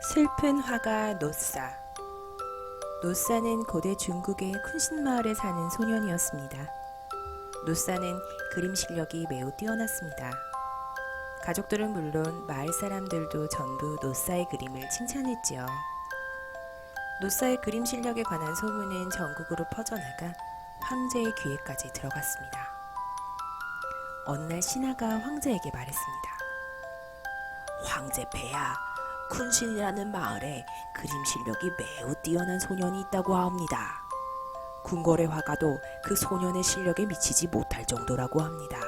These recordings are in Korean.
슬픈 화가 노사 노사는 고대 중국의 쿤신 마을에 사는 소년이었습니다. 노사는 그림 실력이 매우 뛰어났습니다. 가족들은 물론 마을 사람들도 전부 노사의 그림을 칭찬했지요. 노사의 그림 실력에 관한 소문은 전국으로 퍼져나가 황제의 귀에까지 들어갔습니다. 어느 날 신하가 황제에게 말했습니다. 황제 폐하, 쿤신이라는 마을에 그림 실력이 매우 뛰어난 소년이 있다고 합니다. 궁궐의 화가도 그 소년의 실력에 미치지 못할 정도라고 합니다.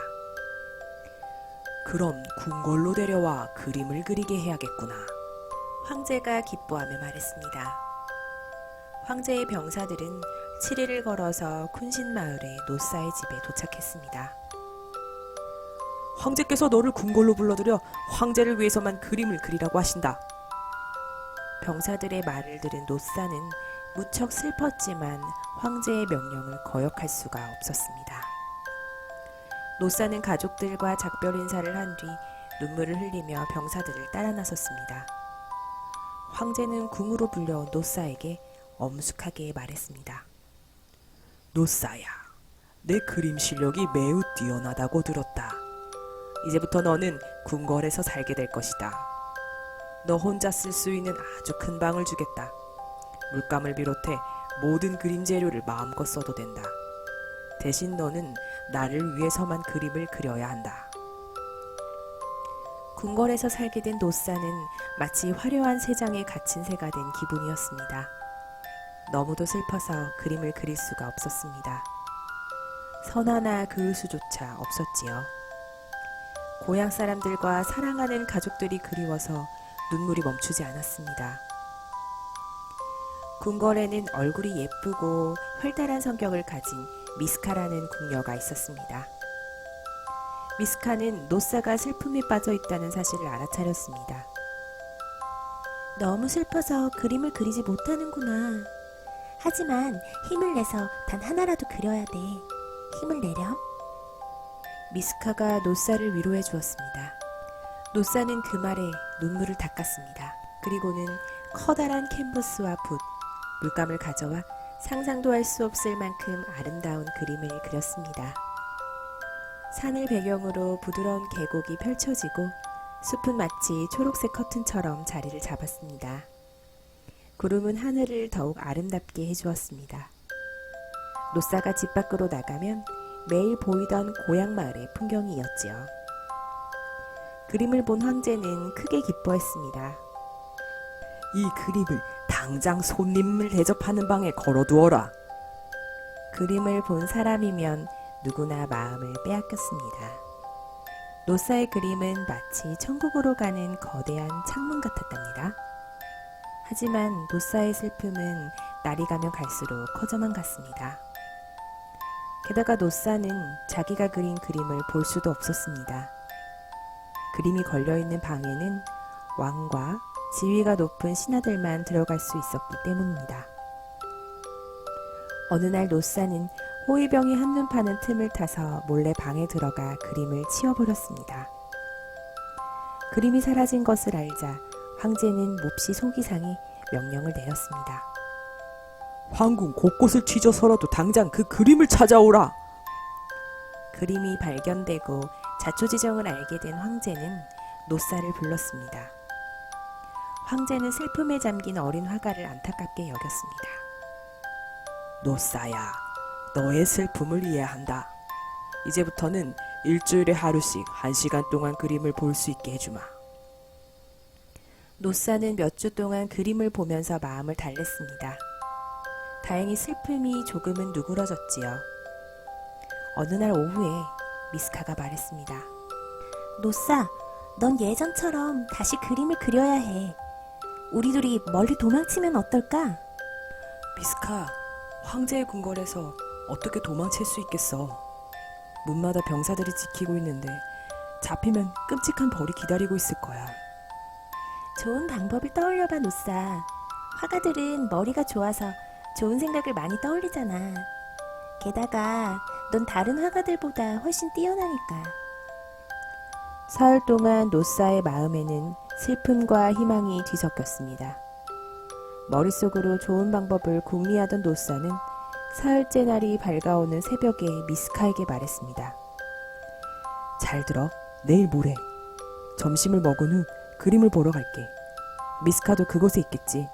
그럼 궁궐로 데려와 그림을 그리게 해야겠구나. 황제가 기뻐하며 말했습니다. 황제의 병사들은 7일을 걸어서 쿤신 마을의 노사의 집에 도착했습니다. 황제께서 너를 궁궐로 불러들여 황제를 위해서만 그림을 그리라고 하신다. 병사들의 말을 들은 노사는 무척 슬펐지만 황제의 명령을 거역할 수가 없었습니다. 노사는 가족들과 작별 인사를 한 뒤 눈물을 흘리며 병사들을 따라 나섰습니다. 황제는 궁으로 불려온 노사에게 엄숙하게 말했습니다. 노사야, 내 그림 실력이 매우 뛰어나다고 들었다. 이제부터 너는 궁궐에서 살게 될 것이다. 너 혼자 쓸 수 있는 아주 큰 방을 주겠다. 물감을 비롯해 모든 그림 재료를 마음껏 써도 된다. 대신 너는 나를 위해서만 그림을 그려야 한다. 궁궐에서 살게 된 노사는 마치 화려한 새 장에 갇힌 새가 된 기분이었습니다. 너무도 슬퍼서 그림을 그릴 수가 없었습니다. 선 하나 그을 수조차 없었지요. 고향 사람들과 사랑하는 가족들이 그리워서 눈물이 멈추지 않았습니다. 궁궐에는 얼굴이 예쁘고 활달한 성격을 가진 미스카라는 궁녀가 있었습니다. 미스카는 노사가 슬픔에 빠져 있다는 사실을 알아차렸습니다. 너무 슬퍼서 그림을 그리지 못하는구나. 하지만 힘을 내서 단 하나라도 그려야 돼. 힘을 내렴. 미스카가 노사를 위로해 주었습니다. 노사는 그 말에 눈물을 닦았습니다. 그리고는 커다란 캔버스와 붓, 물감을 가져와 상상도 할 수 없을 만큼 아름다운 그림을 그렸습니다. 산을 배경으로 부드러운 계곡이 펼쳐지고 숲은 마치 초록색 커튼처럼 자리를 잡았습니다. 구름은 하늘을 더욱 아름답게 해주었습니다. 노사가 집 밖으로 나가면 매일 보이던 고향 마을의 풍경이었지요. 그림을 본 황제는 크게 기뻐했습니다. 이 그림을 당장 손님을 대접하는 방에 걸어두어라. 그림을 본 사람이면 누구나 마음을 빼앗겼습니다. 노사의 그림은 마치 천국으로 가는 거대한 창문 같았답니다. 하지만 노사의 슬픔은 날이 가면 갈수록 커져만 갔습니다. 게다가 노사는 자기가 그린 그림을 볼 수도 없었습니다. 그림이 걸려있는 방에는 왕과 지위가 높은 신하들만 들어갈 수 있었기 때문입니다. 어느 날 노사는 호위병이 한눈 파는 틈을 타서 몰래 방에 들어가 그림을 치워버렸습니다. 그림이 사라진 것을 알자 황제는 몹시 속이 상해 명령을 내렸습니다. 황궁 곳곳을 뒤져서라도 당장 그 그림을 찾아오라. 그림이 발견되고 자초지정을 알게 된 황제는 노사를 불렀습니다. 황제는 슬픔에 잠긴 어린 화가를 안타깝게 여겼습니다. 노사야, 너의 슬픔을 이해한다. 이제부터는 일주일에 하루씩 한 시간 동안 그림을 볼 수 있게 해주마. 노사는 몇 주 동안 그림을 보면서 마음을 달랬습니다. 다행히 슬픔이 조금은 누그러졌지요. 어느 날 오후에 미스카가 말했습니다. 노사, 넌 예전처럼 다시 그림을 그려야 해. 우리 둘이 멀리 도망치면 어떨까? 미스카, 황제의 궁궐에서 어떻게 도망칠 수 있겠어? 문마다 병사들이 지키고 있는데 잡히면 끔찍한 벌이 기다리고 있을 거야. 좋은 방법을 떠올려봐, 노사. 화가들은 머리가 좋아서 좋은 생각을 많이 떠올리잖아. 게다가 넌 다른 화가들보다 훨씬 뛰어나니까. 사흘 동안 노사의 마음에는 슬픔과 희망이 뒤섞였습니다. 머릿속으로 좋은 방법을 궁리하던 노사는 사흘째 날이 밝아오는 새벽에 미스카에게 말했습니다. 잘 들어. 내일 모레. 점심을 먹은 후 그림을 보러 갈게. 미스카도 그곳에 있겠지.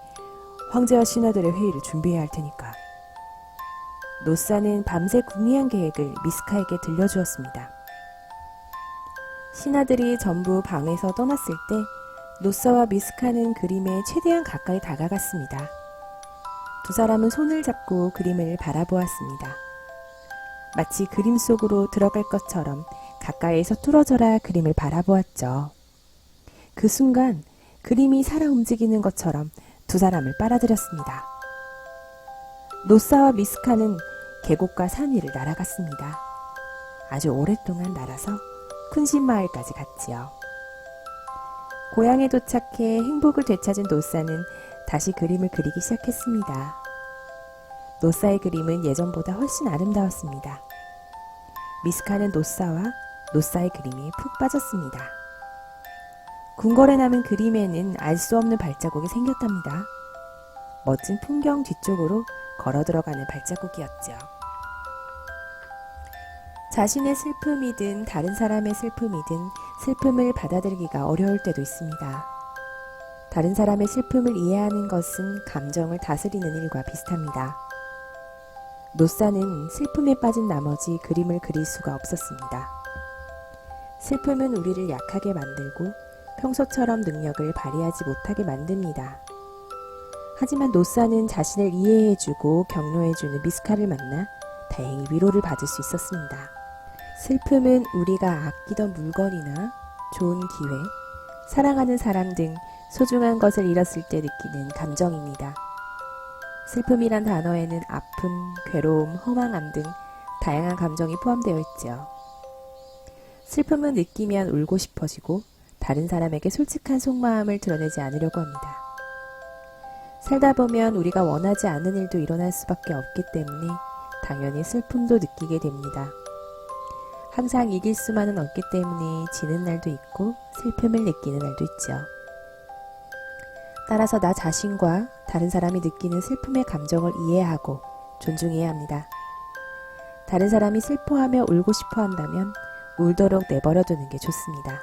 황제와 신하들의 회의를 준비해야 할 테니까. 노사는 밤새 궁리한 계획을 미스카에게 들려주었습니다. 신하들이 전부 방에서 떠났을 때 노사와 미스카는 그림에 최대한 가까이 다가갔습니다. 두 사람은 손을 잡고 그림을 바라보았습니다. 마치 그림 속으로 들어갈 것처럼 가까이에서 뚫어져라 그림을 바라보았죠. 그 순간 그림이 살아 움직이는 것처럼 두 사람을 빨아들였습니다. 노사와 미스카는 계곡과 산 위를 날아갔습니다. 아주 오랫동안 날아서 쿤신 마을까지 갔지요. 고향에 도착해 행복을 되찾은 노사는 다시 그림을 그리기 시작했습니다. 노사의 그림은 예전보다 훨씬 아름다웠습니다. 미스카는 노사와 노사의 그림에 푹 빠졌습니다. 궁궐에 남은 그림에는 알 수 없는 발자국이 생겼답니다. 멋진 풍경 뒤쪽으로 걸어 들어가는 발자국이었죠. 자신의 슬픔이든 다른 사람의 슬픔이든 슬픔을 받아들이기가 어려울 때도 있습니다. 다른 사람의 슬픔을 이해하는 것은 감정을 다스리는 일과 비슷합니다. 노사는 슬픔에 빠진 나머지 그림을 그릴 수가 없었습니다. 슬픔은 우리를 약하게 만들고 평소처럼 능력을 발휘하지 못하게 만듭니다. 하지만 노사는 자신을 이해해주고 격려해주는 미스카를 만나 다행히 위로를 받을 수 있었습니다. 슬픔은 우리가 아끼던 물건이나 좋은 기회, 사랑하는 사람 등 소중한 것을 잃었을 때 느끼는 감정입니다. 슬픔이란 단어에는 아픔, 괴로움, 허망함 등 다양한 감정이 포함되어 있죠. 슬픔은 느끼면 울고 싶어지고 다른 사람에게 솔직한 속마음을 드러내지 않으려고 합니다. 살다 보면 우리가 원하지 않는 일도 일어날 수밖에 없기 때문에 당연히 슬픔도 느끼게 됩니다. 항상 이길 수만은 없기 때문에 지는 날도 있고 슬픔을 느끼는 날도 있죠. 따라서 나 자신과 다른 사람이 느끼는 슬픔의 감정을 이해하고 존중해야 합니다. 다른 사람이 슬퍼하며 울고 싶어 한다면 울도록 내버려 두는 게 좋습니다.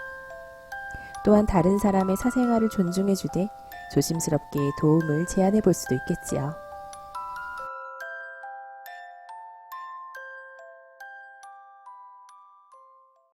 또한 다른 사람의 사생활을 존중해 주되 조심스럽게 도움을 제안해 볼 수도 있겠지요.